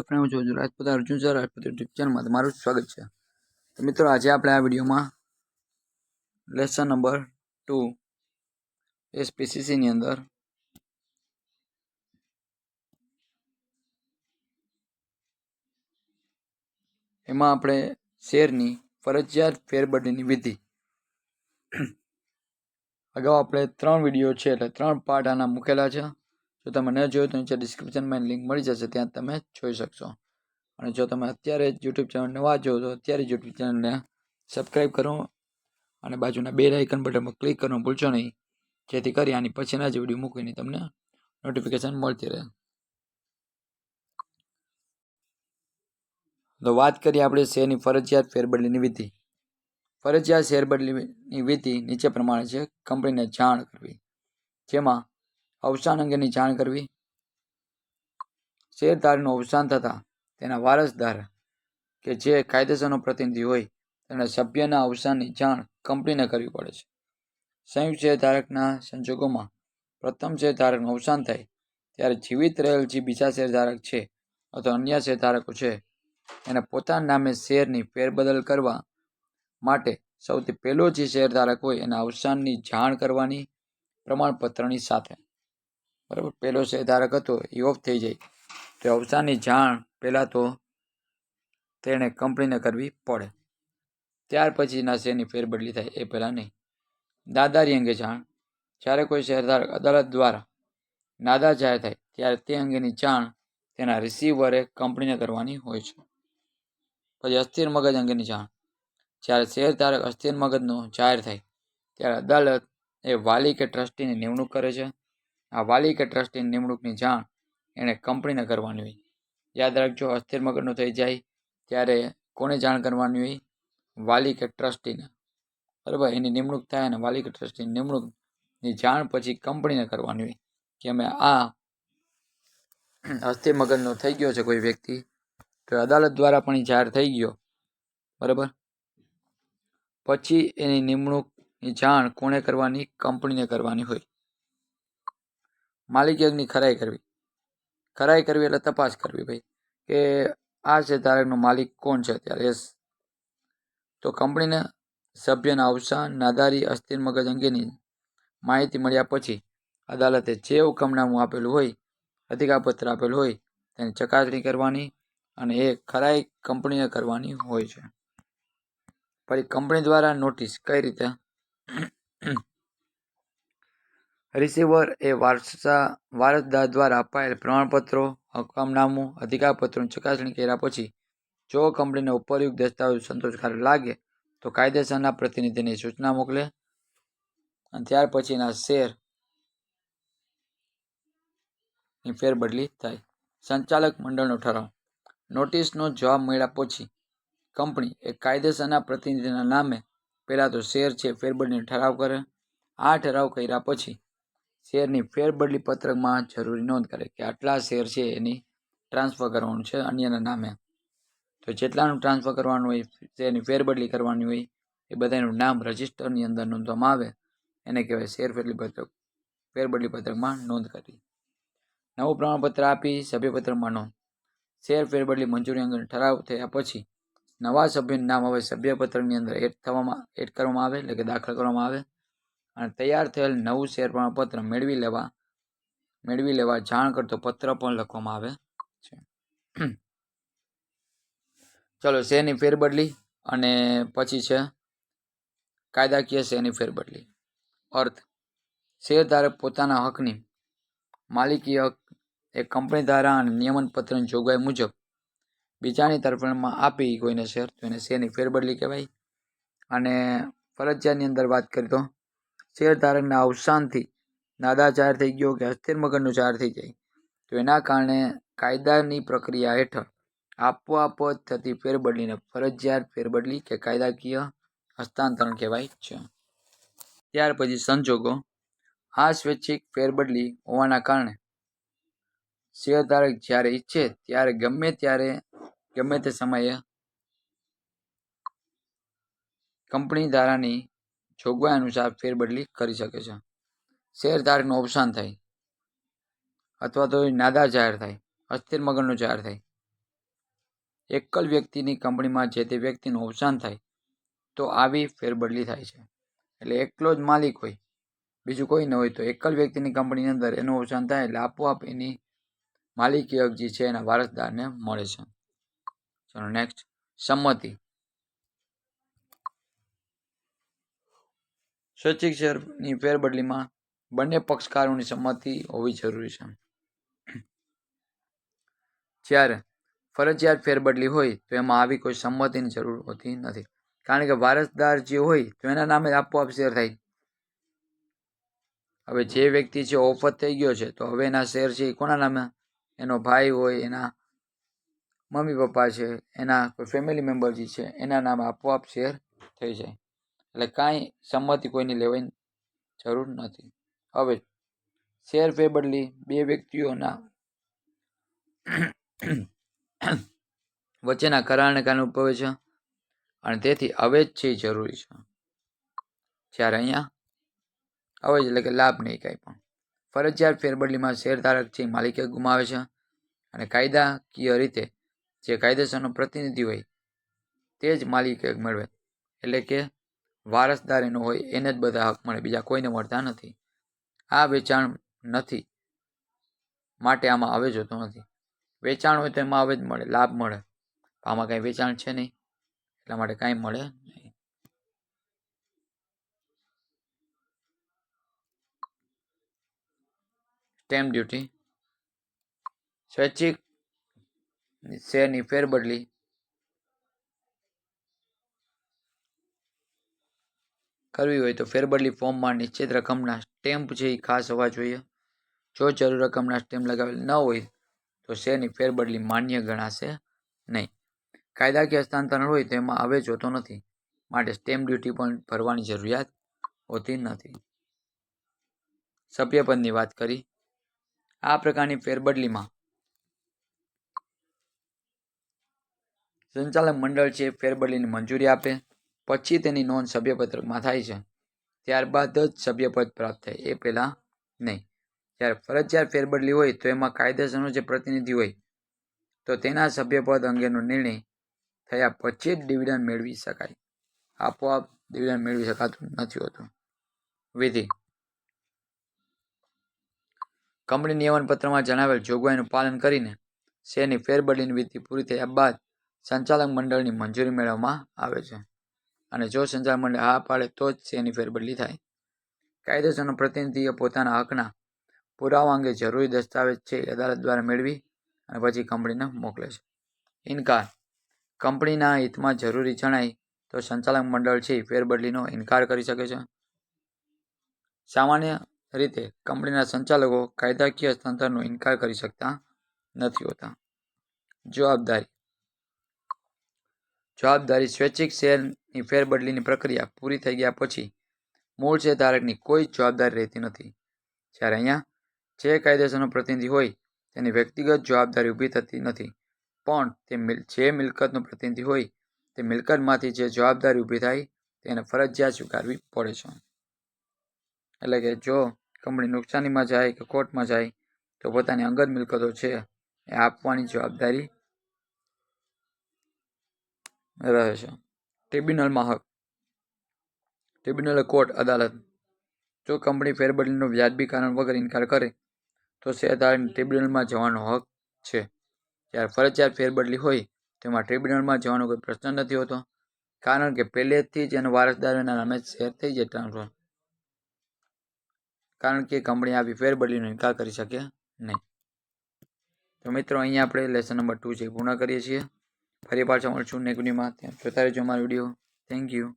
Friend છું Rajput Arjun sir Rajput YouTube ચેનલમાં તમારું સ્વાગત છે. તો મિત્રો, આજે આપણે આ વિડીયોમાં લેસન નંબર ટુ એસપીસીસીની અંદર એમાં આપણે શેરની ફરજિયાત ફેરબદલીની વિધિ. અગાઉ આપણે ત્રણ વીડિયો છે, એટલે ત્રણ પાર્ટ આના મૂકેલા છે. જો તમે ન જોયું તો નીચે ડિસ્ક્રિપ્શનમાં લિંક મળી જશે, ત્યાં તમે જોઈ શકશો. અને જો તમે અત્યારે યુટ્યુબ ચેનલ નવા જો તો અત્યારે યુટ્યુબ ચેનલને સબસ્ક્રાઈબ કરો અને બાજુના બે આઇકન બટનમાં ક્લિક કરવાનું ભૂલશો નહીં. જેથી કરી આની પછીના જ વીડિયો મૂકીને તમને નોટિફિકેશન મળતી રહે. તો વાત કરીએ આપણે શેરની ફરજિયાત ફેરબદલીની વિધિ. ફરજિયાત શેરબદલીની વિધિ નીચે પ્રમાણે છે. કંપનીને જાણ કરવી. જેમાં અવસાન અંગેની જાણ કરવી. શેરધારકનું અવસાન થતાં તેના વારસદાર કે જે કાયદેસરનો પ્રતિનિધિ હોય તેના સભ્યના અવસાનની જાણ કંપનીને કરવી પડે છે. સંયુક્ત શેરધારકના સંજોગોમાં પ્રથમ શેરધારકનું અવસાન થાય ત્યારે જીવિત રહેલ જે બીજા શેરધારક છે અથવા અન્ય શેરધારકો છે, એને પોતાના નામે શેરની ફેરબદલ કરવા માટે સૌથી પહેલો જે શેરધારક હોય એના અવસાનની જાણ કરવાની પ્રમાણપત્રની સાથે બરાબર પહેલો શેરધારક હતો, એ ઓફ થઈ જાય. તો અવસાનની જાણ પહેલાં તો તેણે કંપનીને કરવી પડે. ત્યાર પછીના શેરની ફેરબદલી થાય, એ પહેલાં નહીં. દાદારી અંગે જાણ. જ્યારે કોઈ શેરધારક અદાલત દ્વારા નાદા જાહેર થાય, ત્યારે તે અંગેની જાણ તેના રિસીવરે કંપનીને કરવાની હોય છે. પછી અસ્થિર મગજ અંગેની જાણ. જ્યારે શેરધારક અસ્થિર મગજનો જાહેર થાય, ત્યારે અદાલત એ વાલી કે ટ્રસ્ટીની નિમણૂક કરે છે. આ વાલી કે ટ્રસ્ટીની નિમણૂકની જાણ એણે કંપનીને કરવાની હોય. યાદ રાખજો, અસ્થિર મગજનું થઈ જાય ત્યારે કોને જાણ કરવાની હોય? વાલી કે ટ્રસ્ટીને બરાબર એની નિમણૂક થાય અને વાલી કે ટ્રસ્ટીની નિમણૂકની જાણ પછી કંપનીને કરવાની હોય કે અમે આ અસ્થિર મગજનો થઈ ગયો છે કોઈ વ્યક્તિ? તો અદાલત દ્વારા પણ જાહેર થઈ ગયો. બરાબર? પછી એની નિમણૂકની જાણ કોણે કરવાની? કંપનીને કરવાની હોય. માલિક ખરાઈ કરવી. ખરાઈ કરવી એટલે તપાસ કરવી ભાઈ, કે આ છે ધારકનો માલિક કોણ છે અત્યારે? યસ તો કંપનીને સભ્યના અવસાન, નાદારી, અસ્થિર મગજ અંગેની માહિતી મળ્યા પછી અદાલતે જે હુકમનામું આપેલું હોય, અધિકારપત્ર આપેલું હોય, તેની ચકાસણી કરવાની અને એ ખરાઈ કંપનીએ કરવાની હોય છે. પછી કંપની દ્વારા નોટિસ કઈ રીતે? રિસીવર એ વારસા વારસદાર દ્વારા અપાયેલ પ્રમાણપત્રો હકમનામું અધિકારપત્રોની ચકાસણી કર્યા પછી, જો કંપનીને ઉપરયુક્ત દસ્તાવેજ સંતોષકારક લાગે, તો કાયદેસરના પ્રતિનિધિની સૂચના મોકલે. અને ત્યાર પછીના શેરની ફેરબદલી થાય. સંચાલક મંડળનો ઠરાવ. નોટિસનો જવાબ મળ્યા પછી, કંપની એ કાયદેસરના પ્રતિનિધિના નામે પહેલાં તો શેર છે ફેરબદલીનો ઠરાવ કરે. આ ઠરાવ કર્યા પછી શેરની ફેરબદલી પત્રકમાં જરૂરી નોંધ કરે કે આટલા શેર છે એની ટ્રાન્સફર કરવાનું છે અન્યના નામે. તો જેટલાનું ટ્રાન્સફર કરવાનું હોય, શેરની ફેરબદલી કરવાની હોય, એ બધાનું નામ રજિસ્ટરની અંદર નોંધવામાં આવે. એને કહેવાય શેર ફેરબદલી પત્રક. ફેરબદલી પત્રકમાં નોંધ કરી નવું પ્રમાણપત્ર આપી સભ્યપત્રમાં નોંધ. શેર ફેરબદલી મંજૂરી અંગે ઠરાવ થયા પછી નવા સભ્યનું નામ હવે સભ્યપત્રકની અંદર એડ થવામાં, એડ કરવામાં આવે, એટલે કે દાખલ કરવામાં આવે. અને તૈયાર થયેલ નવું શેર પ્રમાણપત્ર મેળવી લેવા મેળવી લેવા જાણ કરતો પત્ર પણ લખવામાં આવે છે. ચલો શેરની ફેરબદલી અને પછી છે, કાયદાકીય શેરની ફેરબદલી? અર્થ, શેરધારક પોતાના હકની માલિકી હક, એ કંપની દ્વારા અને નિયમન પત્રની જોગવાઈ મુજબ બીજાની તરફેણમાં આપી કોઈને શેર, તો એને શેરની ફેરબદલી કહેવાય? અને ફરજિયાતની અંદર વાત કરીએ તો? શેરધારકના અવસાનથી નાદા જાહેર થઈ ગયો કે અસ્થિર મગજનો ચાર થઈ જાય. તો એના કારણે કાયદાની પ્રક્રિયા હેઠળ આપોઆપ થતી ફેરબદલીને ફરજિયાત ફેરબદલી કે કાયદાકીય હસ્તાંતરણ કહેવાય છે. ત્યાર પછી સંજોગો. આ સ્વૈચ્છિક ફેરબદલી હોવાના કારણે શેરધારક જ્યારે ઈચ્છે ત્યારે ગમે ત્યારે, ગમે તે સમયે કંપની ધારાની જોગવાઈ અનુસાર ફેરબદલી કરી શકે છે. શેરધારકનું અવસાન થાય અથવા તો નાદા જાહેર થાય, અસ્થિર મગજનું જાહેર થાય. એકલ વ્યક્તિની કંપનીમાં જે તે વ્યક્તિનું અવસાન થાય, તો આવી ફેરબદલી થાય છે. એટલે એકલો જ માલિક હોય, બીજું કોઈ ન હોય તો એકલ વ્યક્તિની કંપનીની અંદર એનું અવસાન થાય એટલે આપોઆપ એની માલિકી હક છે એના વારસદારને મળે છે. ચલો નેક્સ્ટ સંમતિ. સ્વૈચ્છિક શેરની ફેરબદલીમાં બંને પક્ષકારોની સંમતિ હોવી જરૂરી છે. જ્યારે ફરજિયાત ફેરબદલી હોય તો એમાં આવી કોઈ સંમતિની જરૂર હોતી નથી. કારણ કે વારસદાર જે હોય તો એના નામે આપોઆપ શેર થાય. હવે જે વ્યક્તિ છે ઓફર થઈ ગયો છે તો હવે એના શેર છે એ કોના નામે? એનો ભાઈ હોય, એના મમ્મી પપ્પા છે, એના કોઈ ફેમિલી મેમ્બર જે છે એના નામે આપોઆપ શેર થઈ જાય. એટલે કાંઈ સંમતિ કોઈની લેવાની જરૂર નથી. હવે શેર ફેરબદલી બે વ્યક્તિઓના વચ્ચેના કરારને કારણે ઉદભવે છે અને તેથી અવેજ છે જરૂરી છે. જ્યારે અહીંયા અવેજ એટલે કે લાભ નહીં કાંઈ પણ. ફરજિયાત ફેરબદલીમાં શેરધારક છે માલિકી ગુમાવે છે અને કાયદાકીય રીતે જે કાયદેસરનો પ્રતિનિધિ હોય તે જ માલિકી મેળવે. એટલે કે વારસદાર એનો હોય, એને જ બધા હક મળે, બીજા કોઈને મળતા નથી. આ વેચાણ નથી. માટે આમાં આવે જોતો નથી. વેચાણ હોય તો એમાં આવે જ મળે, લાભ મળે. આમાં કાંઈ વેચાણ છે નહીં. એટલા માટે કાંઈ મળે નહીં. સ્ટેમ્પ ડ્યુટી સ્વૈચ્છિક શેરની ફેરબદલી કરવી હોય તો ફેરબદલી ફોર્મમાં નિશ્ચિત રકમના સ્ટેમ્પ છે એ ખાસ હોવા જોઈએ. જો જરૂર રકમના સ્ટેમ્પ લગાવેલ ન હોય તો શેરની ફેરબદલી માન્ય ગણાશે નહીં. કાયદાકીય હસ્તાંતરણ હોય તો એમાં હવે જોતો નથી. માટે સ્ટેમ્પ ડ્યુટી પણ ભરવાની જરૂરિયાત હોતી નથી. સભ્યપદની વાત કરી. આ પ્રકારની ફેરબદલીમાં સંચાલક મંડળ છે ફેરબદલીની મંજૂરી આપે. પછી તેની નોંધ સભ્યપત્રકમાં થાય છે. ત્યારબાદ જ સભ્યપદ પ્રાપ્ત થાય. એ પહેલાં નહીં. જ્યારે ફરજિયાત ફેરબદલી હોય તો એમાં કાયદેસરનો જે પ્રતિનિધિ હોય તો તેના સભ્યપદ અંગેનો નિર્ણય થયા પછી જ ડિવિડન્ડ મેળવી શકાય. આપોઆપ ડિવિડન્ડ મેળવી શકાતું નથી હોતું. વિધિ. કંપની નિયમનપત્રમાં જણાવેલ જોગવાઈનું પાલન કરીને શેરની ફેરબદલીની વિધિ પૂરી થયા બાદ સંચાલક મંડળની મંજૂરી મેળવવામાં આવે છે. અને જો સંચાલક મંડળ હા પાડે તો જ તેની ફેરબદલી થાય. કાયદેસરનો પ્રતિનિધિએ પોતાના હકના પુરાવા અંગે જરૂરી દસ્તાવેજ છે અદાલત દ્વારા મેળવી અને પછી કંપનીને મોકલે છે. ઇનકાર. કંપનીના હિતમાં જરૂરી જણાય તો સંચાલક મંડળ છે ફેરબદલીનો ઇનકાર કરી શકે છે. સામાન્ય રીતે કંપનીના સંચાલકો કાયદાકીય તંત્રનો ઇનકાર કરી શકતા નથી હોતા. જવાબદારી. જવાબદારી સ્વૈચ્છિક શેરની ફેરબદલીની પ્રક્રિયા પૂરી થઈ ગયા પછી મૂળ શેરધારકની કોઈ જવાબદારી રહેતી નથી. જ્યારે અહીંયા જે કાયદેસરનો પ્રતિનિધિ હોય તેની વ્યક્તિગત જવાબદારી ઊભી થતી નથી. પણ તે જે મિલકતનો પ્રતિનિધિ હોય તે મિલકતમાંથી જે જવાબદારી ઊભી થાય તેને ફરજિયાત સ્વીકારવી પડે છે. એટલે કે જો કંપની નુકસાનીમાં જાય કે કોર્ટમાં જાય તો પોતાની અંગત મિલકતો છે એ આપવાની જવાબદારી રહે છે. ટ્રિબ્યુનલમાં હક. ટ્રિબ્યુનલ કોર્ટ અદાલત. જો કંપની ફેરબદલીનો વ્યાજબી કારણ વગર ઇનકાર કરે, તો શેરધારકને ટ્રિબ્યુનલમાં જવાનો હક છે. જ્યારે ફરજિયાત ફેરબદલી હોય, તેમાં ટ્રિબ્યુનલમાં જવાનો કોઈ પ્રશ્ન નથી હોતો, કારણ કે પહેલેથી જ એનો વારસદારોના નામે શેર થઈ જાય ટ્રાન્સફર કારણ કે કંપની આવી ફેરબદલીનો ઇનકાર કરી શકે નહીં. તો મિત્રો, અહીંયા આપણે લેસન નંબર ટુ છે પૂર્ણ કરીએ છીએ. ફરી પાછા મળશું નેગડીમાં ત્યાં જોતા રહેજો અમારો વીડિયો. Thank you